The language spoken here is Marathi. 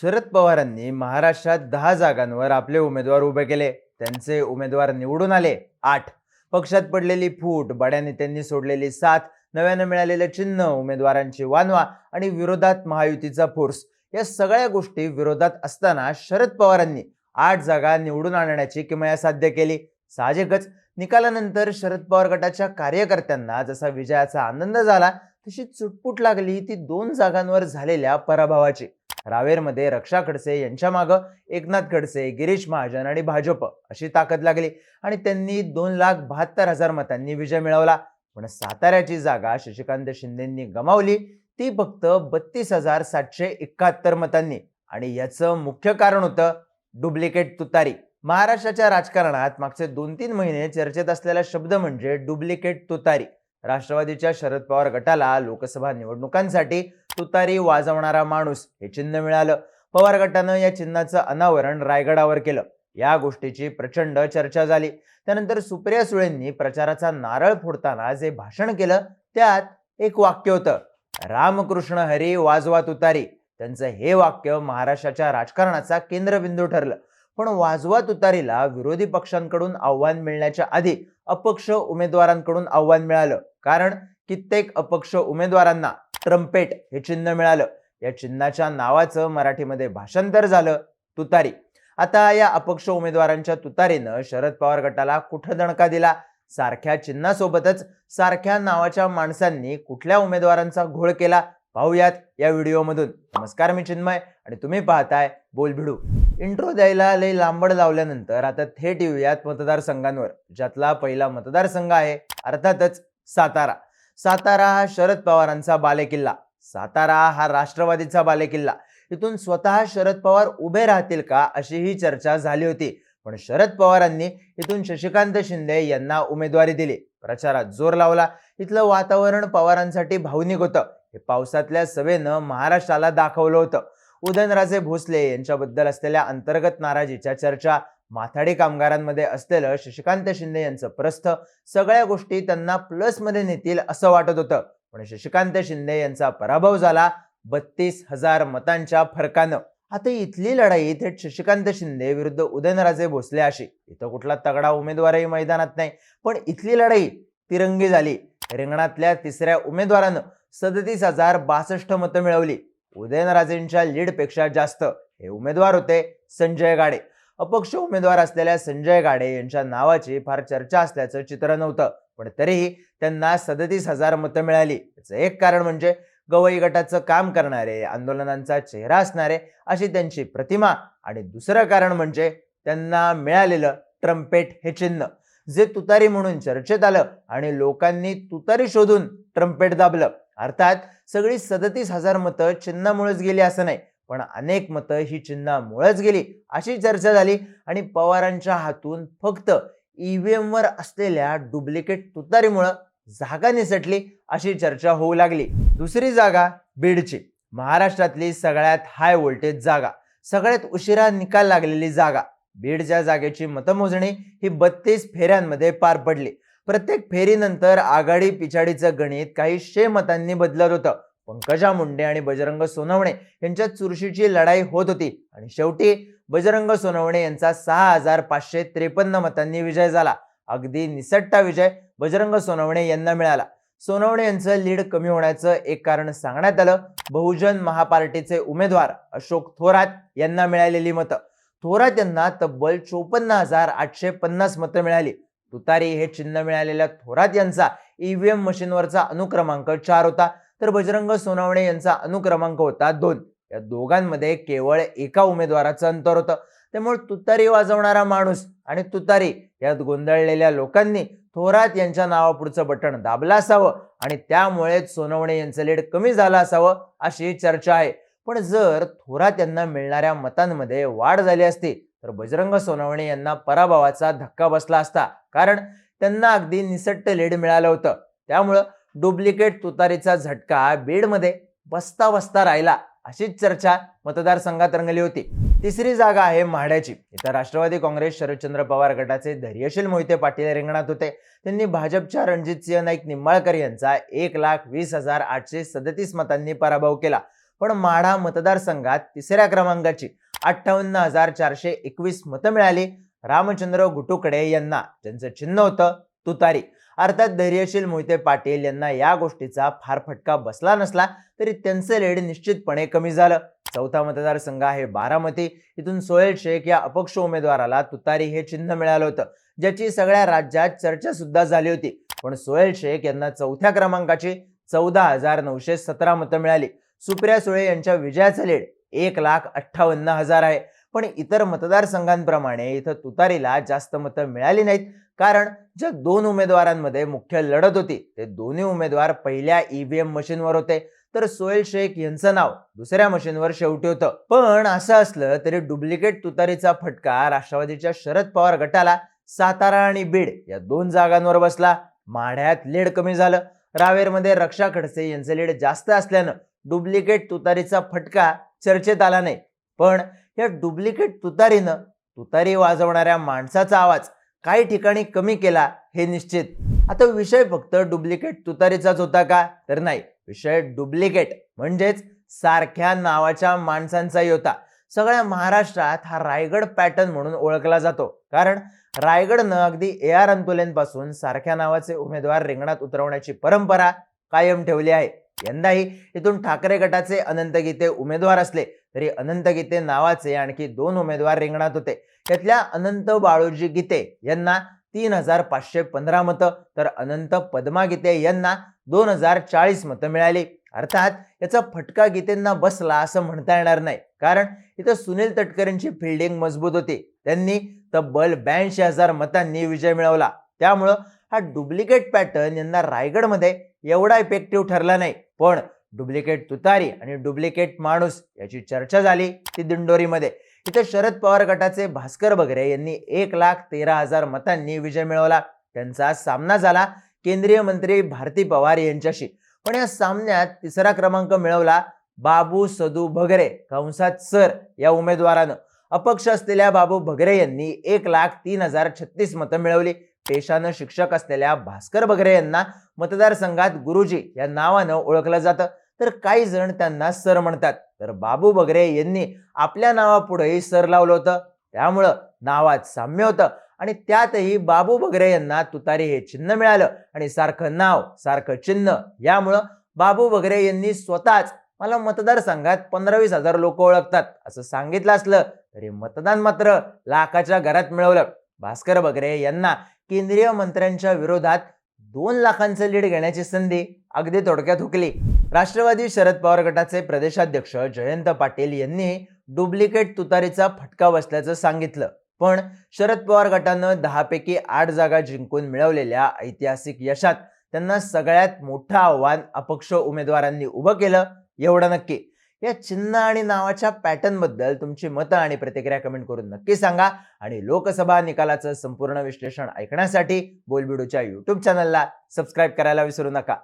शरद पवारांनी महाराष्ट्रात दहा जागांवर आपले उमेदवार उभे केले. त्यांचे उमेदवार निवडून आले आठ. पक्षात पडलेली फूट बड्या नेत्यांनी सोडलेली साथ नव्यानं मिळालेलं चिन्ह उमेदवारांची वानवा आणि विरोधात महायुतीचा फोर्स. या सगळ्या गोष्टी विरोधात असताना शरद पवारांनी आठ जागा निवडून आणण्याची किमया साध्य केली. साहजिकच निकालानंतर शरद पवार गटाच्या कार्यकर्त्यांना जसा विजयाचा आनंद झाला तशी चुटपुट लागली ती दोन जागांवर झालेल्या पराभवाची. रावेरमध्ये रक्षा खडसे यांच्या मागं एकनाथ खडसे गिरीश महाजन आणि भाजप अशी ताकद लागली. आणि त्यांनी दोन लाख बहात्तर हजार मतांनी विजय मिळवला. पण साताऱ्याची जागा शशिकांत शिंदेंनी गमावली. ती फक्त बत्तीस हजार सातशे एकाहत्तर मतांनी. आणि याचं मुख्य कारण होतं डुप्लिकेट तुतारी. महाराष्ट्राच्या राजकारणात मागचे दोन तीन महिने चर्चेत असलेला शब्द म्हणजे डुप्लिकेट तुतारी. राष्ट्रवादीच्या शरद पवार गटाला लोकसभा निवडणुकांसाठी तुतारी वाजवणारा माणूस हे चिन्ह मिळालं. पवार गटानं या चिन्हाचं अनावरण रायगडावर केलं. या गोष्टीची प्रचंड चर्चा झाली. त्यानंतर सुप्रिया सुळेंनी प्रचाराचा नारळ फोडताना जे भाषण केलं त्यात एक वाक्य होतं. रामकृष्ण हरी वाजवा तुतारी. त्यांचं हे वाक्य महाराष्ट्राच्या राजकारणाचा केंद्रबिंदू ठरलं. पण वाजवा तुतारीला विरोधी पक्षांकडून आव्हान मिळण्याच्या आधी अपक्ष उमेदवारांकडून आव्हान मिळालं. कारण कित्येक अपक्ष उमेदवारांना ट्रम्पेट हे चिन्ह मिळालं. या चिन्हाच्या नावाचं मराठीमध्ये भाषांतर झालं. तुतारी. आता या अपक्ष उमेदवारांच्या तुतारीनं शरद पवार गटाला कुठं दणका दिला? सारख्या चिन्हासोबतच सारख्या नावाच्या माणसांनी कुठल्या उमेदवारांचा घोळ केला? पाहूयात या व्हिडिओमधून. नमस्कार मी चिन्मय आणि तुम्ही पाहताय बोल भिडू इंट्रो द्यायला लई लांबड लावल्यानंतर आता थेट येऊयात मतदारसंघांवर ज्यातला पहिला मतदारसंघ आहे अर्थातच सातारा. सातारा हा शरद पवारांचा बालेकिल्ला. सातारा हा राष्ट्रवादीचा बालेकिल्ला. इथून स्वतः शरद पवार उभे राहतील का अशी ही चर्चा झाली होती. पण शरद पवारांनी इथून शशिकांत शिंदे यांना उमेदवारी दिली. प्रचारात जोर लावला. इथलं वातावरण पवारांसाठी भावनिक होतं. हे पावसातल्या सभेनं महाराष्ट्राला दाखवलं होतं. उदयनराजे भोसले यांच्याबद्दल असलेल्या अंतर्गत नाराजीच्या चर्चा माथाडी कामगारांमध्ये असलेलं शशिकांत शिंदे यांचं प्रस्थ सगळ्या गोष्टी त्यांना प्लसमध्ये नेतील असं वाटत होतं. पण शशिकांत शिंदे यांचा पराभव झाला बत्तीस हजार मतांच्या फरकानं. आता इथली लढाई थेट शशिकांत शिंदे विरुद्ध उदयनराजे भोसले अशी. इथं कुठला तगडा उमेदवारही मैदानात नाही. पण इथली लढाई तिरंगी झाली. रिंगणातल्या तिसऱ्या उमेदवारानं सदतीस हजार बासष्ट मतं मिळवली. उदयनराजेंच्या लीडपेक्षा जास्त हे उमेदवार होते संजय गाडे. अपक्ष उमेदवार असलेल्या संजय गाडे यांच्या नावाची फार चर्चा असल्याचं चित्र नव्हतं. पण तरीही त्यांना सदतीस हजार मतं मिळाली. याचं एक कारण म्हणजे गवई गटाचं काम करणारे आंदोलनांचा चेहरा असणारे अशी त्यांची प्रतिमा. आणि दुसरं कारण म्हणजे त्यांना मिळालेलं ट्रम्पेट हे चिन्ह जे तुतारी म्हणून चर्चेत आलं आणि लोकांनी तुतारी शोधून ट्रम्पेट दाबलं. अर्थात सगळी सदतीस हजार मतं चिन्हामुळेच गेली असं नाही. पण अनेक मतं ही चिन्हामुळेच गेली. अशी चर्चा झाली आणि पवारांच्या हातून फक्त ईव्हीएम एमवर असलेल्या डुप्लिकेट तुतारीमुळं जागा निसटली अशी चर्चा होऊ लागली. दुसरी जागा बीडची. महाराष्ट्रातली सगळ्यात हाय व्होल्टेज जागा. सगळ्यात उशिरा निकाल लागलेली जागा. बीडच्या जागेची मतमोजणी ही बत्तीस फेऱ्यांमध्ये पार पडली. प्रत्येक फेरीनंतर आघाडी पिछाडीचं गणित काही शे मतांनी बदलत होतं. पंकजा मुंडे आणि बजरंग सोनवणे यांच्यात चुरशीची लढाई होत होती. आणि शेवटी बजरंग सोनवणे यांचा सहा हजार पाचशे त्रेपन्न मतांनी विजय झाला. अगदी निसट्टा विजय बजरंग सोनवणे यांना मिळाला. सोनवणे यांचं लीड कमी होण्याचं एक कारण सांगण्यात आलं. बहुजन महापार्टीचे उमेदवार अशोक थोरात यांना मिळालेली मतं. थोरात यांना तब्बल चोपन्न हजार आठशे पन्नास मतं मिळाली. तुतारी हे चिन्ह मिळालेल्या थोरात यांचा ईव्हीएम मशीनवरचा अनुक्रमांक चार होता. तर बजरंग सोनवणे यांचा अनुक्रमांक होता दोन. या दोघांमध्ये केवळ एका उमेदवाराचं अंतर होतं. त्यामुळे तुतारी वाजवणारा माणूस आणि तुतारी यात गोंधळलेल्या लोकांनी थोरात यांच्या नावापुढचं बटण दाबलं असावं आणि त्यामुळेच सोनवणे यांचं लीड कमी झालं असावं अशी चर्चा आहे. पण जर थोरात यांना मिळणाऱ्या मतांमध्ये वाढ झाली असती तर बजरंग सोनवणे यांना पराभवाचा धक्का बसला असता. कारण त्यांना अगदी निसट्ट लीड मिळालं होतं. त्यामुळं डुप्लिकेट तुतारीचा झटका बीडमध्ये बसता बसता राहिला अशीच चर्चा मतदारसंघात रंगली होती. तिसरी जागा आहे म्हाड्याची. इथं राष्ट्रवादी काँग्रेस शरदचंद्र पवार गटाचे धैर्यशील मोहिते पाटील रिंगणात होते. त्यांनी भाजपच्या रणजितसिंह नाईक निंबाळकर यांचा एक लाख वीस हजार आठशे सदतीस मतांनी पराभव केला. पण माढा मतदारसंघात तिसऱ्या क्रमांकाची अठ्ठावन्न हजार चारशे एकवीस मतं मिळाली. रामचंद्र घुटुकडे यांना ज्यांचं चिन्ह होतं तुतारी. अर्थात धैर्यशील मोहिते पाटील यांना या गोष्टीचा फार फटका बसला नसला तरी त्यांचं लेड निश्चितपणे कमी झालं. चौथा मतदारसंघ आहे बारामती. इथून सोहेल शेख या अपक्ष उमेदवाराला तुतारी हे चिन्ह मिळालं होतं ज्याची सगळ्या राज्यात चर्चा सुद्धा झाली होती. पण सोहेल शेख यांना चौथ्या क्रमांकाची चौदा हजार नऊशे सतरा मतं मिळाली. सुप्रिया सुळे यांच्या विजयाचं लेड एक लाख अठ्ठावन्न हजार आहे. पण इतर मतदारसंघांप्रमाणे इथं तुतारीला जास्त मतं मिळाली नाहीत. कारण ज्या दोन उमेदवारांमध्ये मुख्य लढत होती ते दोन्ही उमेदवार पहिल्या ईव्हीएम मशीनवर होते. तर सोहेल शेख यांचं नाव दुसऱ्या मशीनवर शेवटी होतं. पण असं असलं तरी डुप्लिकेट तुतारीचा फटका राष्ट्रवादीच्या शरद पवार गटाला सातारा आणि बीड या दोन जागांवर बसला. माढ्यात लीड कमी झालं. रावेरमध्ये रक्षा खडसे यांचं लीड जास्त असल्यानं डुप्लिकेट तुतारीचा फटका चर्चेत आला नाही. पण या डुप्लिकेट तुतारीनं तुतारी वाजवणाऱ्या माणसाचा आवाज काही ठिकाणी कमी केला हे निश्चित. आता विषय फक्त डुप्लिकेट तुतारीचाच होता का? तर नाही. विषय डुप्लिकेट म्हणजेच सारख्या नावाच्या माणसांचाही होता. सगळ्या महाराष्ट्रात हा रायगड पॅटर्न म्हणून ओळखला जातो. कारण रायगडनं अगदी ए आर अंतुलेंपासून सारख्या नावाचे उमेदवार रिंगणात उतरवण्याची परंपरा कायम ठेवली आहे. यंदाही इथून ठाकरे गटाचे अनंत गीते उमेदवार असले तरी अनंत गीते नावाचे आणखी दोन उमेदवार रिंगणात होते. त्यातल्या अनंत बाळूजी गीते यांना तीन हजार पाचशे पंधरा मतं तर अनंत पद्मा गीते यांना दोन हजार चाळीस मतं मिळाली. अर्थात याचा फटका गीतेंना बसला असं म्हणता येणार नाही. कारण इथं सुनील तटकरेंची फिल्डिंग मजबूत होती. त्यांनी तब्बल ब्याऐंशी हजार मतांनी विजय मिळवला. त्यामुळं हा डुप्लिकेट पॅटर्न यांना रायगडमध्ये एवढा इफेक्टिव्ह ठरला नाही. पण डुप्लिकेट तुतारी आणि डुप्लिकेट माणूस याची चर्चा झाली ती दिंडोरीमध्ये. इथे शरद पवार गटाचे भास्कर बगरे यांनी एक लाख तेरा हजार मतांनी विजय मिळवला. त्यांचा सामना झाला केंद्रीय मंत्री भारती पवार यांच्याशी. पण या सामन्यात तिसरा क्रमांक मिळवला बाबू सदू भगरे कंसात सर या उमेदवारानं. अपक्ष असलेल्या बाबू भगरे यांनी एक लाख तीन हजार छत्तीस मतं मिळवली. पेशानं शिक्षक असलेल्या भास्कर बगरे यांना मतदारसंघात गुरुजी या नावानं ओळखलं जातं. तर काही जण त्यांना सर म्हणतात. तर बाबू बगरे यांनी आपल्या नावापुढेही सर लावलं होतं. त्यामुळं नावात साम्य होतं. आणि त्यातही बाबू बगरे यांना तुतारी हे चिन्ह मिळालं. आणि सारखं नाव सारखं चिन्ह यामुळं बाबू बगरे यांनी स्वतःच मला मतदारसंघात पंधरावीस हजार लोक ओळखतात असं सांगितलं असलं तरी मतदान मात्र लाखाच्या घरात मिळवलं. भास्कर बगरे यांना केंद्रीय मंत्र्यांच्या विरोधात दोन लाखांचं लीड घेण्याची संधी अगदी थोडक्यात हुकली. राष्ट्रवादी शरद पवार गटाचे प्रदेशाध्यक्ष जयंत पाटील यांनी डुप्लिकेट तुतारीचा फटका बसल्याचं सांगितलं. पण शरद पवार गटानं दहापैकी आठ जागा जिंकून मिळवलेल्या ऐतिहासिक यशात त्यांना सगळ्यात मोठं आव्हान अपक्ष उमेदवारांनी उभं केलं एवढं नक्की. या चिन्ह आणि नावाच्या पॅटर्नबद्दल तुमची मतं आणि प्रतिक्रिया कमेंट करून नक्की सांगा आणि लोकसभा निकालाचं संपूर्ण विश्लेषण ऐकण्यासाठी बोलबिडूच्या यूट्यूब चॅनलला सबस्क्राईब करायला विसरू नका.